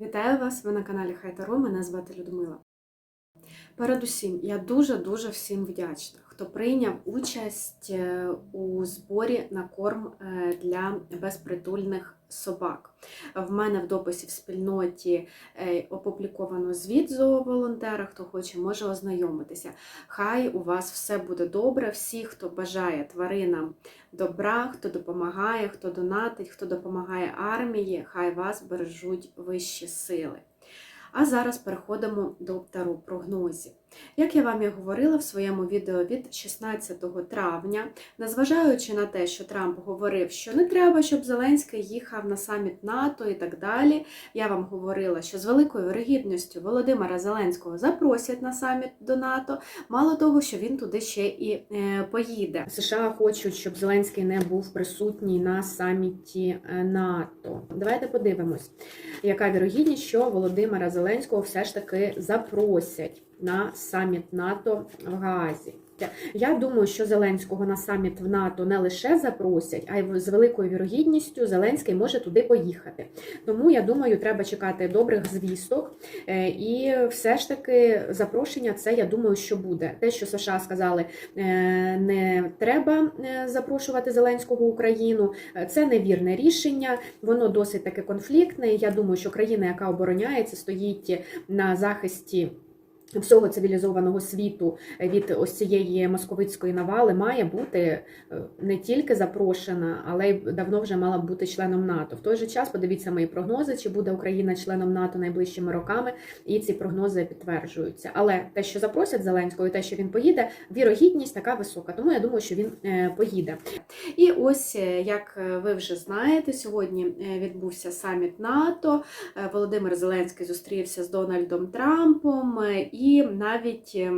Вітаю вас! Ви на каналі Хайтаро. Мене звати Людмила. Передусім, я дуже-дуже всім вдячна, хто прийняв участь е, у зборі на корм е, для безпритульних собак. В мене в дописі в спільноті е, опубліковано звіт зооволонтера. Хто хоче, може ознайомитися. Хай у вас все буде добре. Всі, хто бажає тваринам добра, хто допомагає, хто донатить, хто допомагає армії, хай вас бережуть вищі сили. А зараз переходимо до таро прогнозів. Як я вам і говорила в своєму відео від 16 травня, незважаючи на те, що Трамп говорив, що не треба, щоб Зеленський їхав на саміт НАТО і так далі, я вам говорила, що з великою вирогідністю Володимира Зеленського запросять на саміт до НАТО. Мало того, що він туди ще і е, поїде. США хочуть, щоб Зеленський не був присутній на саміті е, НАТО. Давайте подивимось, яка вірогідність, що Володимира Зеленського все ж таки запросять на саміт НАТО в Гаазі. Я думаю, що Зеленського на саміт в НАТО не лише запросять, а й з великою вірогідністю Зеленський може туди поїхати. Тому я думаю, треба чекати добрих звісток. Е, І все ж таки запрошення це я думаю, що буде. Те, що США сказали, е, не треба е, запрошувати Зеленського в Україну. Це невірне рішення. Воно досить таки конфліктне. Я думаю, що країна, яка обороняється, стоїть на захисті. Всього цивілізованого світу від ось цієї московицької навали має бути е, не тільки запрошена, але й давно вже мала б бути членом НАТО. В той же час подивіться мої прогнози, чи буде Україна членом НАТО найближчими роками, і ці прогнози підтверджуються. Але те, що запросять Зеленського, і те, що він поїде, вірогідність така висока. Тому я думаю, що він е, поїде. І ось е, як ви вже знаєте, сьогодні відбувся саміт НАТО. Володимир Зеленський зустрівся з Дональдом Трампом, і навіть е,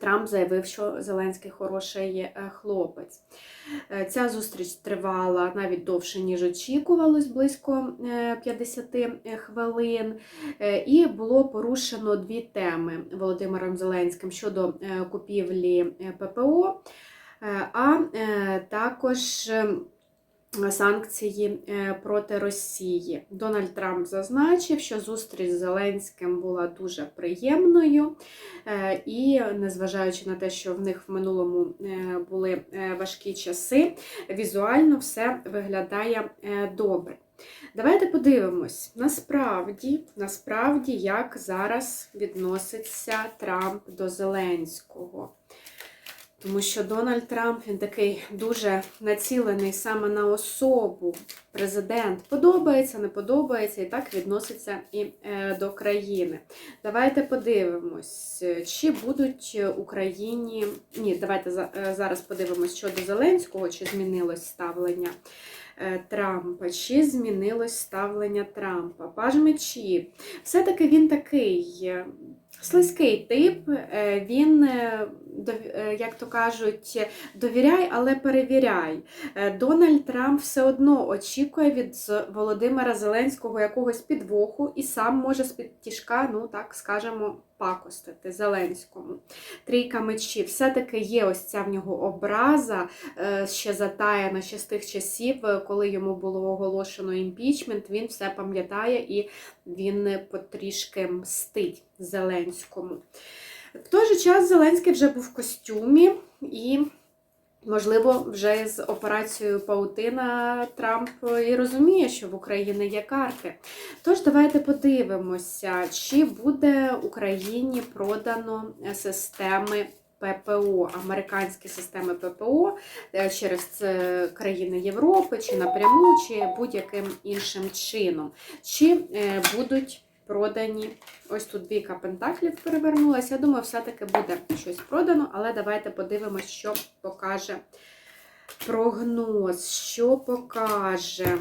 Трамп заявив, що Зеленський хороший е, хлопець. Е, Ця зустріч тривала навіть довше, ніж очікувалось, близько е, 50 хвилин. Е, І було порушено дві теми Володимиром Зеленським щодо купівлі ППО, а також. Санкції е, проти Росії. Дональд Трамп зазначив, що зустріч з Зеленським була дуже приємною, е, і незважаючи на те, що в них в минулому е, були важкі часи, візуально все виглядає добре. Давайте подивимось, насправді, насправді, як зараз відноситься Трамп до Зеленського. Тому що Дональд Трамп він такий дуже націлений саме на особу. Президент подобається, не подобається, і так відноситься і е, до країни. Давайте подивимось, чи будуть Україні. Ні, давайте за- е, зараз подивимось щодо Зеленського, чи змінилось ставлення е, Трампа, чи змінилось ставлення Трампа. Паж мечі. Все-таки він такий. е, Слизький тип, е, він, е, е, як то кажуть, довіряй, але перевіряй. Е, Дональд Трамп все одно очікує від Володимира Зеленського якогось підвоху і сам може з-під тішка, ну так скажемо, пакостити Зеленському. Трійка мечів. Все-таки є ось ця в нього образа, е, ще затаяна ще з тих часів, е, коли йому було оголошено імпічмент. Він все пам'ятає і він потрішки мстить Зеленському. В той же час Зеленський вже був в костюмі і. Можливо, вже з операцією Паутина Трамп і розуміє, що в Україні є карти. Тож давайте подивимося, чи буде Україні продано системи ППО, американські системи ППО е, через е, країни Європи, чи напряму, чи будь-яким іншим чином. Чи е, будуть продані. Ось тут двійка пентаклів перевернулася. Я думаю, все-таки буде щось продано, але давайте подивимося, що покаже прогноз. Що покаже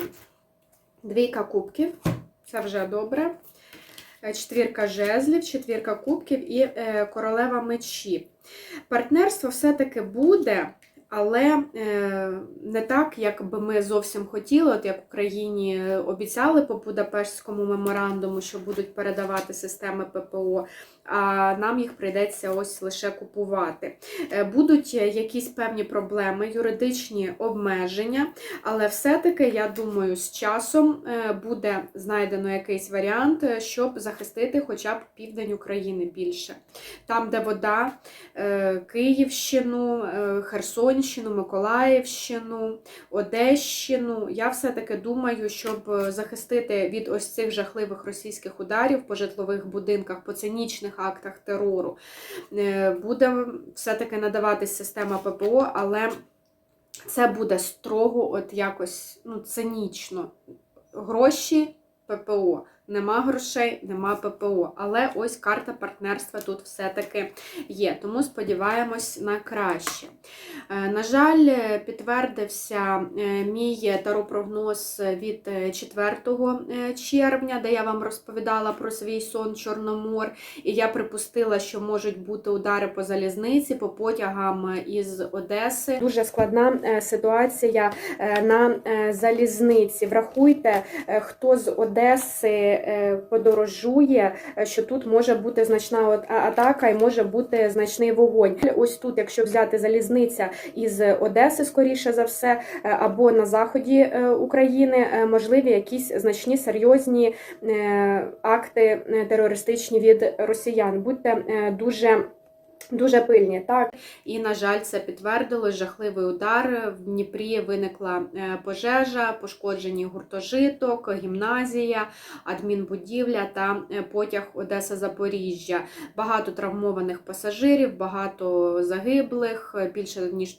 двійка кубків. Це вже добре. Е, Четвірка жезлів, четвірка кубків і е, королева мечів. Партнерство все-таки буде, але е, не так, як би ми зовсім хотіли, от як Україні обіцяли по Будапештському меморандуму, що будуть передавати системи ППО, а нам їх прийдеться ось лише купувати. Е, Будуть якісь певні проблеми, юридичні обмеження, але все-таки, я думаю, з часом е, буде знайдено якийсь варіант, е, щоб захистити хоча б південь України більше. Там, де вода, е, Київщину, е, Херсонщину, Миколаївщину, Одещину. Я все-таки думаю, щоб е, захистити від ось цих жахливих російських ударів по житлових будинках, по цинічних актах терору, е, буде все-таки надаватись система ППО, але це буде строго, от якось ну, цинічно. Гроші ППО. Нема грошей, нема ППО. Але ось карта партнерства тут все-таки є. Тому сподіваємось на краще. Е, На жаль, е, підтвердився е, мій таропрогноз від е, 4 е, червня, де я вам розповідала про свій сон Чорномор. І я припустила, що можуть бути удари по залізниці, по потягам із Одеси. Дуже складна ситуація на залізниці. Врахуйте, хто з Одеси подорожує, е, що тут може бути значна атака і може бути значний вогонь. Ось тут, якщо взяти залізниця із Одеси, скоріше за все, е, або на заході е, України, е, можливі якісь значні серйозні е, акти е, терористичні від росіян. Будьте е, дуже. Дуже пильні, так і на жаль, це підтвердилось жахливий удар. В Дніпрі виникла е, пожежа, пошкоджені гуртожиток, гімназія, адмінбудівля та е, потяг Одеса-Запоріжжя. Багато травмованих пасажирів, багато загиблих, е, більше ніж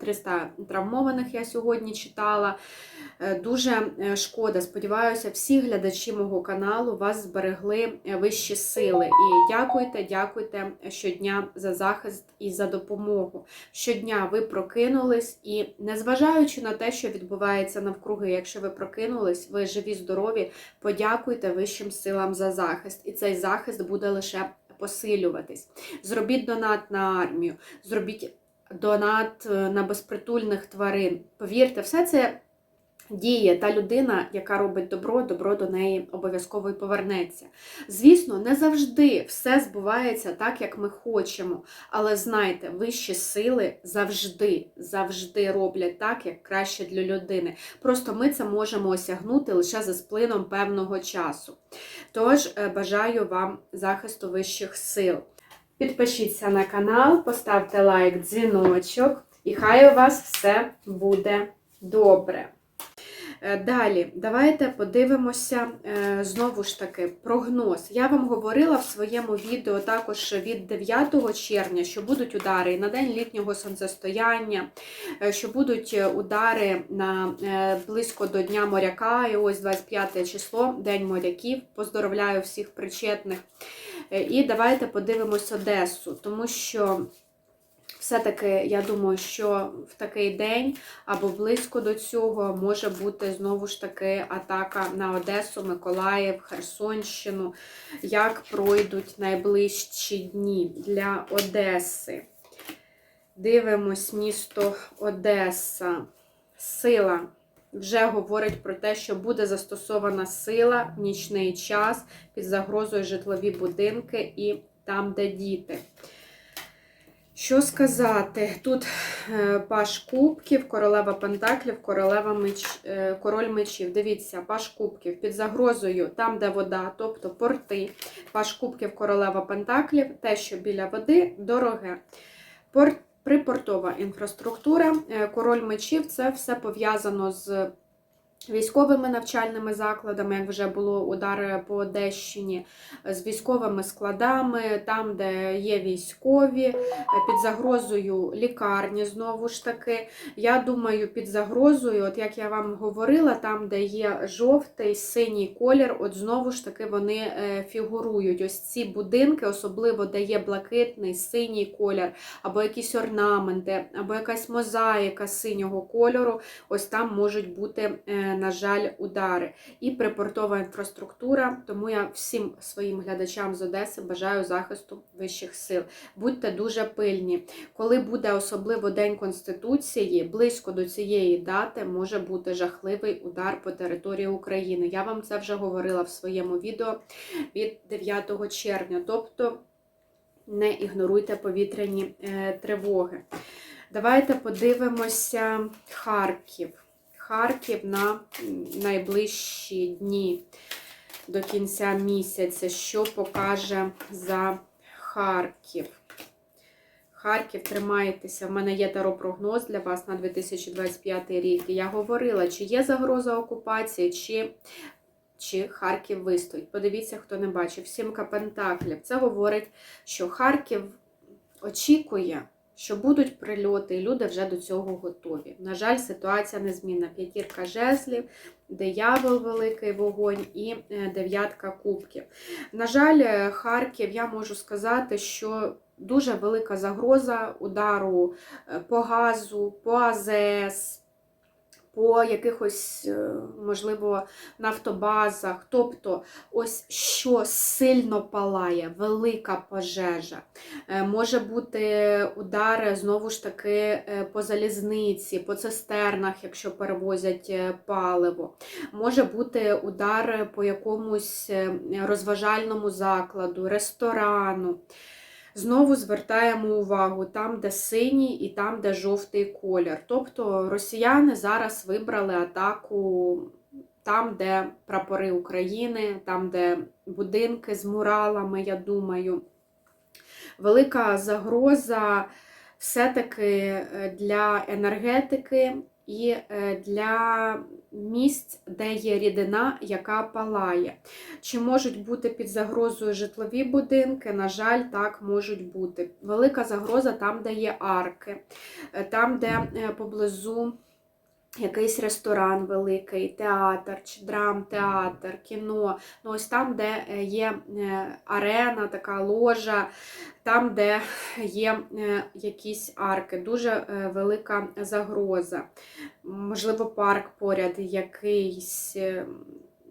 300 травмованих я сьогодні читала. Дуже шкода. Сподіваюся, всі глядачі мого каналу вас зберегли вищі сили. І дякуйте, дякуйте щодня за захист і за допомогу. Щодня ви прокинулись, і незважаючи на те, що відбувається навкруги, якщо ви прокинулись, ви живі, здорові, подякуйте вищим силам за захист. І цей захист буде лише посилюватись. Зробіть донат на армію, зробіть донат е, на безпритульних тварин. Повірте, все це діє та людина, яка робить добро, добро до неї обов'язково й повернеться. Звісно, не завжди все збувається так, як ми хочемо. Але знайте, вищі сили завжди, завжди роблять так, як краще для людини. Просто ми це можемо осягнути лише за сплином певного часу. Тож е, бажаю вам захисту вищих сил. Підпишіться на канал, поставте лайк, дзвіночок, і хай у вас все буде добре. Е, Далі, давайте подивимося е, знову ж таки прогноз. Я вам говорила в своєму відео також від 9 червня, що будуть удари на день літнього сонцестояння, е, що будуть удари на близько до Дня моряка. І ось 25 число, День моряків. Поздоровляю всіх причетних. І давайте подивимось Одесу, тому що. Все-таки я думаю, що в такий день або близько до цього може бути знову ж таки атака на Одесу, Миколаїв, Херсонщину. Як пройдуть найближчі дні для Одеси? Дивимось місто Одеса. Сила вже говорить про те, що буде застосована сила в нічний час під загрозою житлові будинки і там, де діти. Що сказати? Тут е, паш кубків, королева пентаклів, королева меч, е, король мечів. Дивіться, паш кубків під загрозою, там, де вода, тобто порти. Паш кубків, королева пентаклів, те, що біля води, дороге. Порт, припортова інфраструктура, е, король мечів це все пов'язано з військовими навчальними закладами, як вже було удари по Одещині, з військовими складами, там, де є військові, е, під загрозою лікарні, знову ж таки. Я думаю, під загрозою, от як я вам говорила, там, де є жовтий, синій колір, от знову ж таки вони е, фігурують. Ось ці будинки, особливо де є блакитний, синій колір, або якісь орнаменти, або якась мозаїка синього кольору, ось там можуть бути е, на жаль, удари. І припортова інфраструктура. Тому я всім своїм глядачам з Одеси бажаю захисту вищих сил. Будьте дуже пильні. Коли буде особливо День Конституції, близько до цієї дати може бути жахливий удар по території України. Я вам це вже говорила в своєму відео від 9 червня. Тобто не ігноруйте повітряні е, тривоги. Давайте подивимося Харків. Харків на найближчі дні до кінця місяця. Що покаже за Харків? Харків, тримайтеся. В мене є таро-прогноз для вас на 2025 рік. Я говорила, чи є загроза окупації, чи, чи Харків вистоїть. Подивіться, хто не бачив. Сімка Пентаклів. Це говорить, що Харків очікує, що будуть прильоти, і люди вже до цього готові. На жаль, ситуація незмінна. П'ятірка жезлів, диявол, великий вогонь і е, дев'ятка кубків. На жаль, е, Харків, я можу сказати, що дуже велика загроза удару е, по газу, по АЗС, по якихось, е, можливо, нафтобазах. Тобто, ось що сильно палає, велика пожежа. Е, Може бути удар знову ж таки е, по залізниці, по цистернах, якщо перевозять паливо. Може бути удар по якомусь розважальному закладу, ресторану. Знову звертаємо увагу там, де синій і там, де жовтий колір. Тобто росіяни зараз вибрали атаку там, де прапори України, там, де будинки з муралами, я думаю. Велика загроза все-таки е, для енергетики і е, для місць, де є рідина, яка палає. Чи можуть бути під загрозою житлові будинки? На жаль, так можуть бути. Велика загроза там, де є арки, е, там, де е, поблизу. Якийсь ресторан великий, театр, чи драмтеатр, кіно. Ну, ось там, де е, є е, арена, така ложа, там, де є е, якісь арки. Дуже велика загроза. Можливо, парк поряд якийсь.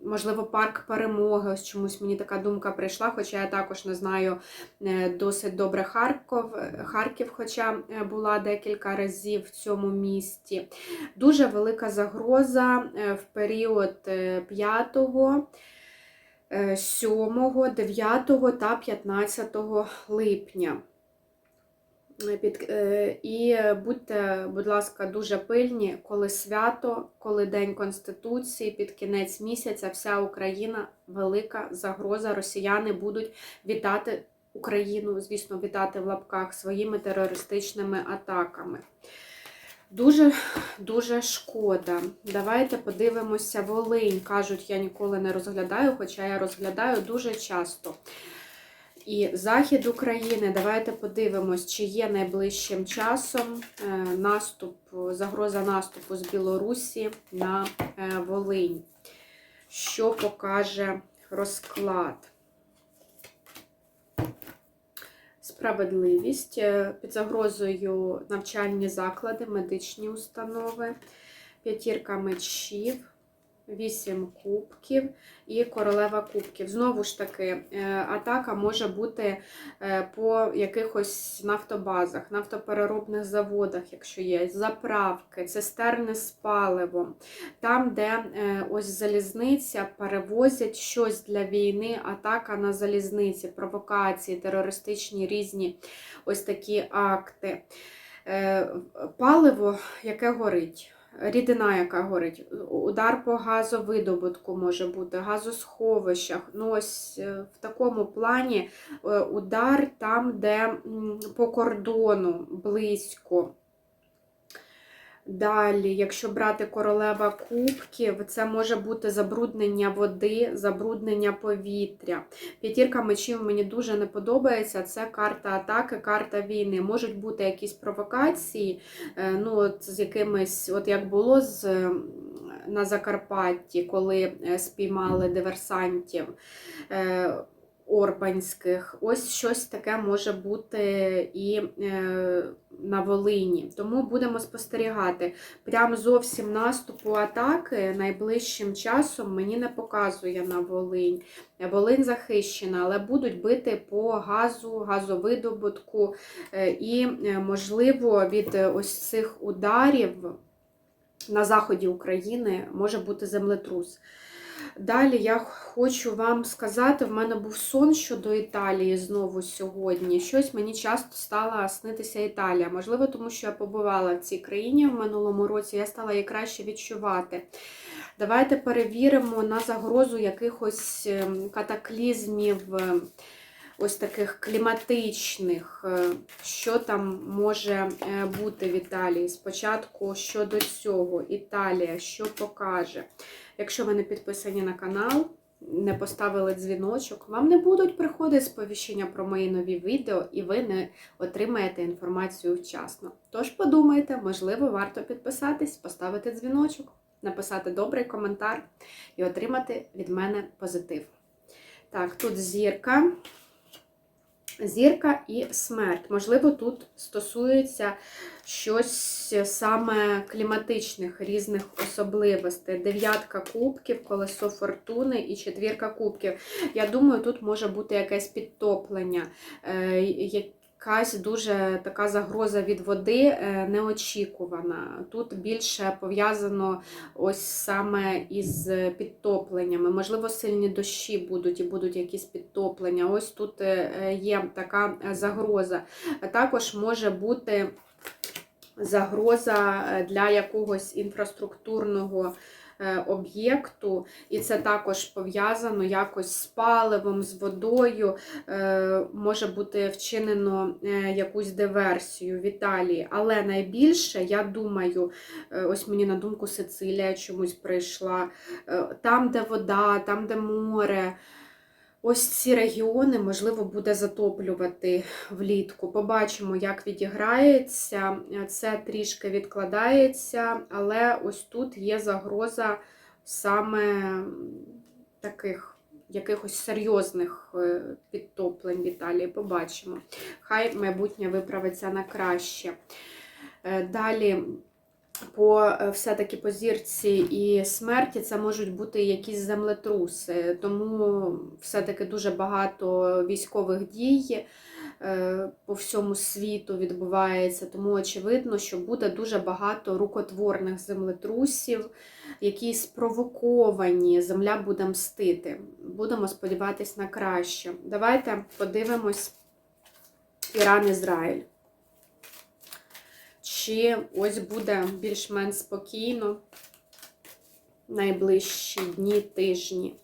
Е, Можливо, парк перемоги. Ось чомусь мені така думка прийшла, хоча я також не знаю е, досить добре Харків, Харків, хоча е, була декілька разів в цьому місті. Дуже велика загроза е, в період е, 5, е, 7, 9 та 15 липня. Під, е, і будьте, будь ласка, дуже пильні, коли свято, коли День Конституції, під кінець місяця, вся Україна велика загроза. Росіяни будуть вітати Україну, звісно, вітати в лапках своїми терористичними атаками. Дуже дуже шкода. Давайте подивимося Волинь. Кажуть, я ніколи не розглядаю, хоча я розглядаю дуже часто. І захід України. Давайте подивимось, чи є найближчим часом е, наступ, загроза наступу з Білорусі на е, Волинь. Що покаже розклад? Справедливість Е, під загрозою навчальні заклади, медичні установи, п'ятірка мечів, вісім кубків і королева кубків. Знову ж таки, е, атака може бути е, по якихось нафтобазах, нафтопереробних заводах, якщо є, заправки, цистерни з паливом, там, де е, ось залізниця перевозять щось для війни, атака на залізниці, провокації, терористичні різні ось такі акти. Паливо, яке горить. Рідина, яка горить, удар по газовидобутку може бути, газосховищах. Ну, ось е, в такому плані е, удар там, де по кордону близько. Далі, якщо брати королева кубків, це може бути забруднення води, забруднення повітря. П'ятірка мечів мені дуже не подобається. Це карта атаки, карта війни. Можуть бути якісь провокації, е, ну, от з якимись, от як було з, на Закарпатті, коли е, спіймали диверсантів. Е, Орбанських. Ось щось таке може бути і на Волині. Тому будемо спостерігати. Прям зовсім наступу атаки найближчим часом мені не показує на Волинь. Волинь захищена, але будуть бити по газу, газовидобутку, е, і, е, можливо, від ось цих ударів на заході України може бути землетрус. Далі я хочу вам сказати, в мене був сон щодо Італії знову сьогодні. Щось мені часто стала снитися Італія. Можливо, тому що я побувала в цій країні в минулому році, я стала її краще відчувати. Давайте перевіримо на загрозу якихось ем, катаклізмів, ось таких кліматичних, е, що там може е, бути в Італії. Спочатку щодо цього, Італія, що покаже. Якщо ви не підписані на канал, не поставили дзвіночок, вам не будуть приходити сповіщення про мої нові відео, і ви не отримаєте інформацію вчасно. Тож подумайте, можливо, варто підписатись, поставити дзвіночок, написати добрий коментар і отримати від мене позитив. Так, тут зірка. Зірка і смерть. Можливо, тут стосується щось саме кліматичних різних особливостей. Дев'ятка кубків, колесо фортуни і четвірка кубків. Я думаю, тут може бути якесь підтоплення, е, якась дуже така загроза від води е, неочікувана. Тут більше пов'язано ось саме із підтопленнями. Можливо, сильні дощі будуть і будуть якісь підтоплення. Ось тут е, є така загроза. Також може бути загроза для якогось інфраструктурного. Е, об'єкту, і це також пов'язано якось з паливом, з водою, е, може бути вчинено е, якусь диверсію в Італії. Але найбільше, я думаю, ось мені на думку Сицилія чомусь прийшла, там, де вода, там, де море. Ось ці регіони, можливо, буде затоплювати влітку. Побачимо, як відіграється. Це трішки відкладається, але ось тут є загроза саме таких якихось серйозних е, підтоплень в Італії. Побачимо. Хай майбутнє виправиться на краще. Е, далі по е, все-таки по зірці і смерті це можуть бути якісь землетруси, тому все-таки дуже багато військових дій е, по всьому світу відбувається. Тому очевидно, що буде дуже багато рукотворних землетрусів, які спровоковані, земля буде мстити. Будемо сподіватися на краще. Давайте подивимось Іран-Ізраїль чи ось буде більш-менш спокійно найближчі дні, тижні.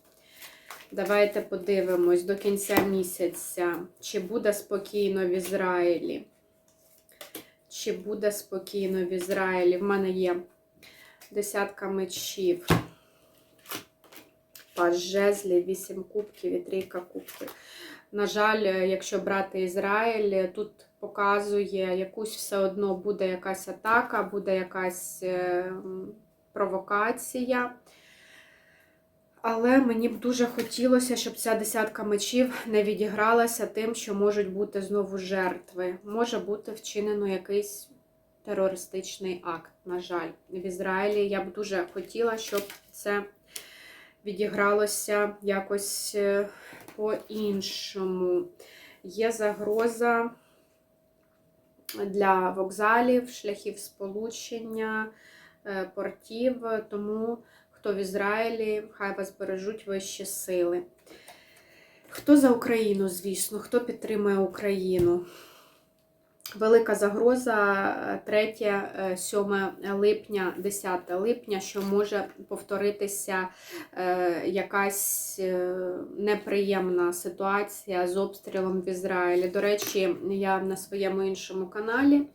Давайте подивимось до кінця місяця, чи буде спокійно в Ізраїлі. Чи буде спокійно в Ізраїлі? В мене є десятка мечів, паж жезлів, вісім кубків і трійка кубків. На жаль, якщо брати Ізраїль, тут показує якусь все одно буде якась атака, буде якась е, провокація. Але мені б дуже хотілося, щоб ця десятка мечів не відігралася тим, що можуть бути знову жертви. Може бути вчинено якийсь терористичний акт, на жаль, в Ізраїлі. Я б дуже хотіла, щоб це відігралося якось е, по-іншому. Є загроза для вокзалів, шляхів сполучення, е, портів. Тому хто в Ізраїлі, хай вас бережуть вищі сили. Хто за Україну, звісно, хто підтримує Україну? Велика загроза 3, 7 е, липня, 10 липня, що може повторитися е, якась е, неприємна ситуація з обстрілом в Ізраїлі. До речі, я на своєму іншому каналі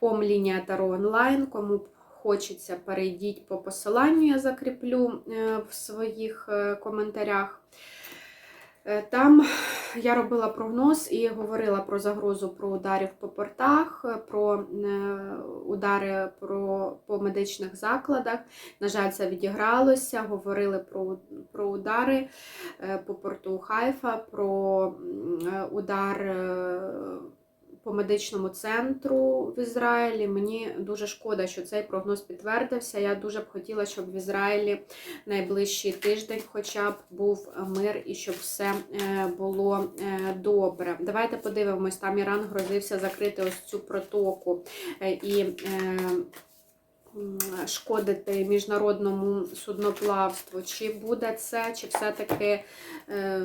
Омлінія Таро онлайн. Кому хочеться, перейдіть по посиланню, я закріплю в своїх коментарях. Там я робила прогноз і говорила про загрозу про ударів по портах, про е, удари про, по медичних закладах. На жаль, це відігралося. Говорили про, про удари е, по порту Хайфа, про е, удар. По медичному центру в Ізраїлі мені дуже шкода, що цей прогноз підтвердився. Я дуже б хотіла, щоб в Ізраїлі найближчий тиждень, хоча б був мир і щоб все е, було е, добре. Давайте подивимось, там Іран грозився закрити ось цю протоку е, і шкодити міжнародному судноплавству. Чи буде це, чи все-таки е,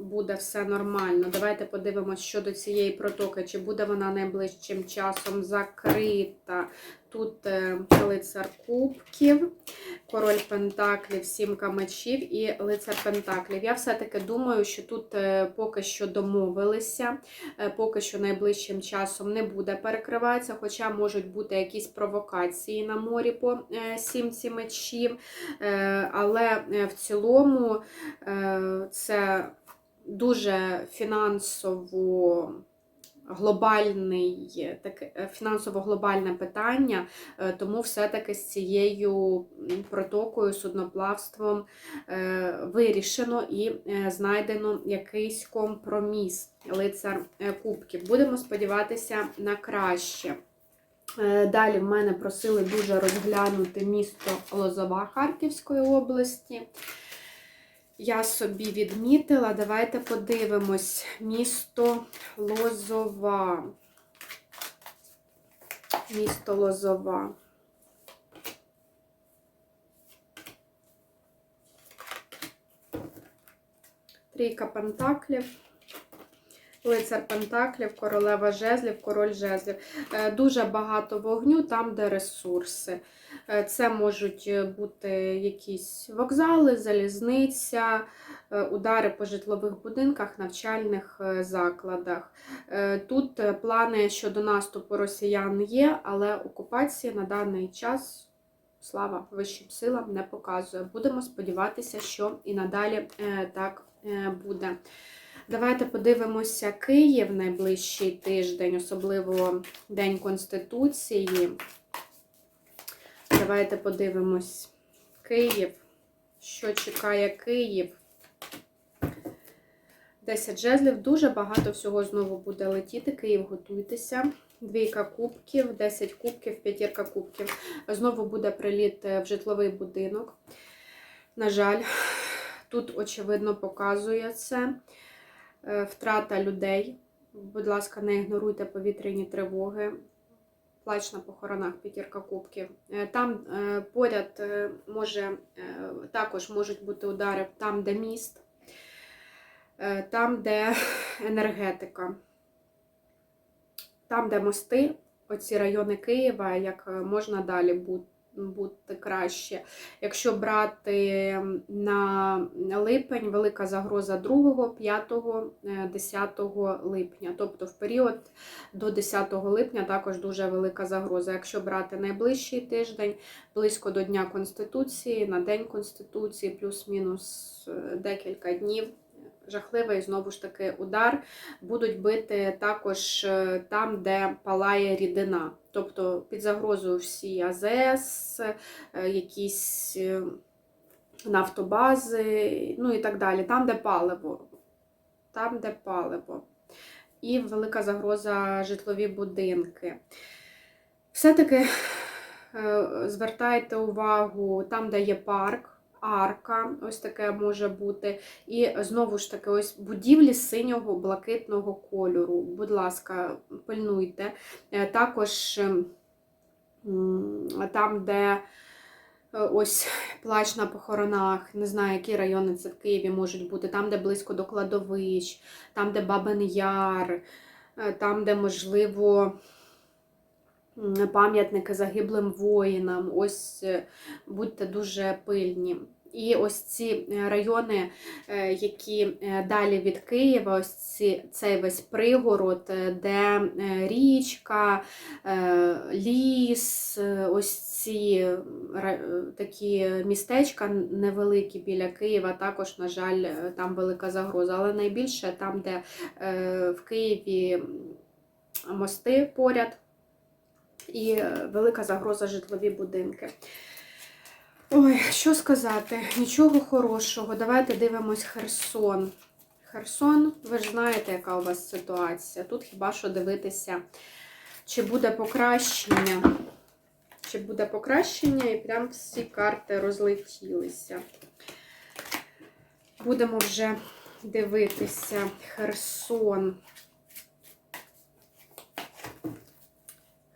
буде все нормально? Давайте подивимось щодо цієї протоки, чи буде вона найближчим часом закрита. Тут е, лицар кубків, король пентаклів, сімка мечів і лицар пентаклів. Я все-таки думаю, що тут е, поки що домовилися, е, поки що найближчим часом не буде перекриватися, хоча можуть бути якісь провокації на морі по сімці мечів. Але в цілому це дуже фінансово глобальний, таке фінансово-глобальне питання, е, тому все-таки з цією протокою, судноплавством е, вирішено і е, знайдено якийсь компроміс. Лицар е, Кубків. Будемо сподіватися на краще. Е, Далі в мене просили дуже розглянути місто Лозова Харківської області. Я собі відмітила. Давайте подивимось. Місто Лозова. Місто Лозова. Трійка пентаклів. Лицар Пентаклів, королева жезлів, король жезлів. Е, Дуже багато вогню там, де ресурси. Е, Це можуть бути якісь вокзали, залізниця, е, удари по житлових будинках, навчальних е, закладах. Е, Тут е, плани щодо наступу росіян є, але окупації на даний час. Слава вищим силам не показує. Будемо сподіватися, що і надалі е, так е, буде. Давайте подивимося Київ найближчий тиждень, особливо День Конституції. Давайте подивимось Київ. Що чекає Київ? 10 жезлів. Дуже багато всього знову буде летіти. Київ, готуйтеся. Двійка кубків, 10 кубків, п'ятірка кубків. Знову буде приліт в житловий будинок. На жаль, тут, очевидно, показує це. Е, Втрата людей. Будь ласка, не ігноруйте повітряні тривоги. Плач на похоронах, п'ятірка кубків. Е, Там е, поряд е, може, також можуть бути удари там, де міст, там, де енергетика, там, де мости, оці райони Києва, як можна далі бути. Бути краще. Якщо брати на липень, велика загроза 2, 5, 10 липня. Тобто в період до 10 липня також дуже велика загроза. Якщо брати найближчий тиждень, близько до Дня Конституції, на День Конституції, плюс-мінус е, декілька днів. Жахливий знову ж таки удар. Будуть бити також е, там, де палає рідина. Тобто під загрозою всі АЗС, е, якісь е, нафтобази, ну і так далі. Там, де паливо. Там, де паливо. І велика загроза житлові будинки. Все-таки звертайте увагу там, де є парк арка, ось таке може бути. І знову ж таки, ось будівлі синього блакитного кольору. Будь ласка, пильнуйте. Е, Також там, де е, ось плач на похоронах, не знаю, які райони це в Києві можуть бути, там, де близько до кладовищ, там, де Бабин Яр, е, там, де можливо. Пам'ятники загиблим воїнам, ось е, будьте дуже пильні. І ось ці е, райони, е, які далі від Києва, ось ці, цей весь пригород, де річка, ліс, ось ці такі містечка невеликі біля Києва, також, на жаль, там велика загроза. Але найбільше там, де в Києві мости поряд і велика загроза житлові будинки. Ой, що сказати? Нічого хорошого. Давайте дивимось Херсон. Херсон, ви ж знаєте, яка у вас ситуація. Тут хіба що дивитися, чи буде покращення. Чи буде покращення, і прям всі карти розлетілися. Будемо вже дивитися Херсон.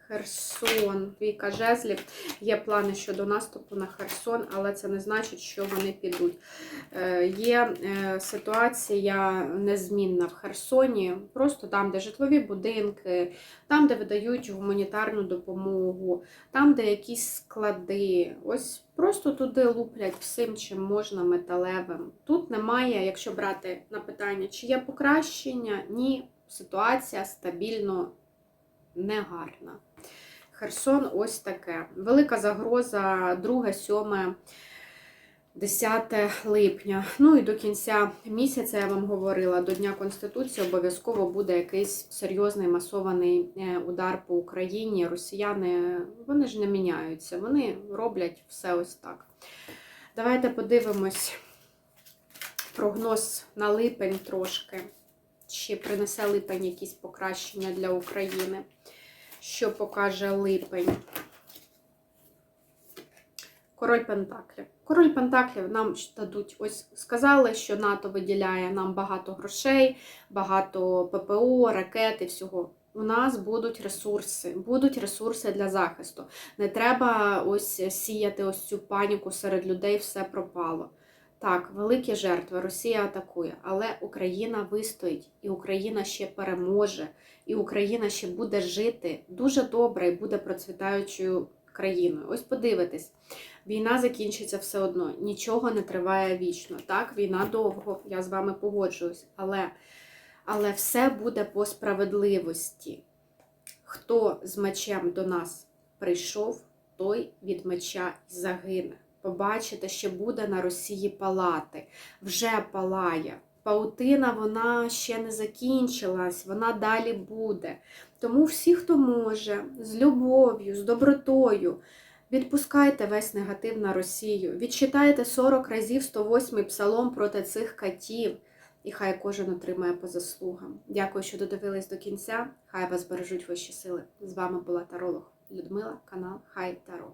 Херсон, Віка жезлів. Є плани щодо наступу на Херсон, але це не значить, що вони підуть. Е, Є е, ситуація незмінна в Херсоні, просто там, де житлові будинки, там, де видають гуманітарну допомогу, там, де якісь склади. Ось просто туди луплять всім, чим можна металевим. Тут немає, якщо брати на питання, чи є покращення, ні, ситуація стабільно негарна. Херсон ось таке. Велика загроза 2, 7, 10 липня. Ну і до кінця місяця я вам говорила, до Дня Конституції обов'язково буде якийсь серйозний масований е, удар по Україні. Росіяни вони ж не міняються, вони роблять все ось так. Давайте подивимось прогноз на липень трошки. Чи принесе липень якісь покращення для України? Що покаже липень? Король Пентаклів. Король Пентаклів нам дадуть. Ось сказали, що НАТО виділяє нам багато грошей, багато ППО, ракет і всього. У нас будуть ресурси, будуть ресурси для захисту. Не треба ось сіяти ось цю паніку серед людей, все пропало. Так, великі жертви, Росія атакує, але Україна вистоїть, і Україна ще переможе, і Україна ще буде жити дуже добре і буде процвітаючою країною. Ось подивитись, війна закінчиться все одно, нічого не триває вічно. Так, війна довго, я з вами погоджуюсь, але, але все буде по справедливості. Хто з мечем до нас прийшов, той від меча загине. Побачите, що буде на Росії палати. Вже палає. Паутина вона ще не закінчилась, вона далі буде. Тому всі, хто може, з любов'ю, з добротою, відпускайте весь негатив на Росію. Відчитайте 40 разів 108 псалом проти цих катів. І хай кожен отримає по заслугам. Дякую, що додивились до кінця. Хай вас бережуть вищі сили. З вами була Таролог Людмила, канал Хай Таро.